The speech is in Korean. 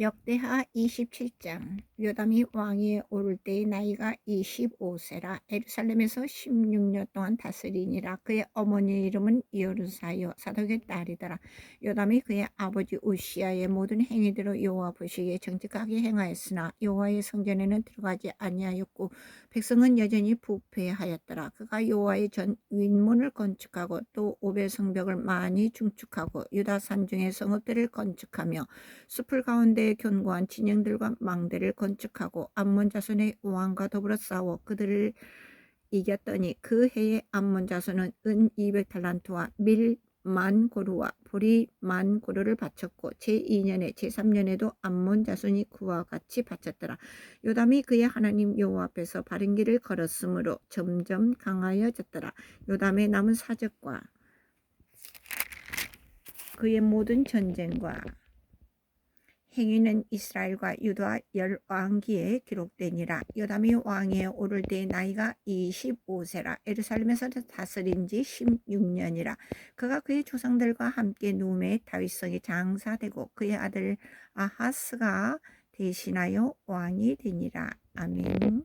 역대하 27장. 요담이 왕위에 오를 때의 나이가 25세라. 에루살렘에서 16년 동안 다스리니라. 그의 어머니 이름은 여루사요 사독의 딸이더라. 요담이 그의 아버지 우시아의 모든 행위대로 여호와 보시기에 정직하게 행하였으나 여호와의 성전에는 들어가지 아니하였고 백성은 여전히 부패하였더라. 그가 여호와의 전 윗문을 건축하고 또 오벨 성벽을 많이 중축하고 유다 산중의 성읍들을 건축하며 숲을 가운데 견고한 진영들과 망대를 건축하고 암몬 자손의 왕과 더불어 싸워 그들을 이겼더니 그 해에 암몬 자손은 은 200달란트와 밀 만 고루와 보리 만 고루를 바쳤고 제2년에 제3년에도 암몬 자손이 그와 같이 바쳤더라. 요담이 그의 하나님 여호와 앞에서 바른 길을 걸었으므로 점점 강하여졌더라. 요담의 남은 사적과 그의 모든 전쟁과 행위는 이스라엘과 유다 열 왕기에 기록되니라. 요담이 왕위에 오를 때의 나이가 25세라. 에루살렘에서 다스린 지 16년이라. 그가 그의 조상들과 함께 누메 다윗성에 장사되고 그의 아들 아하스가 대신하여 왕이 되니라. 아멘.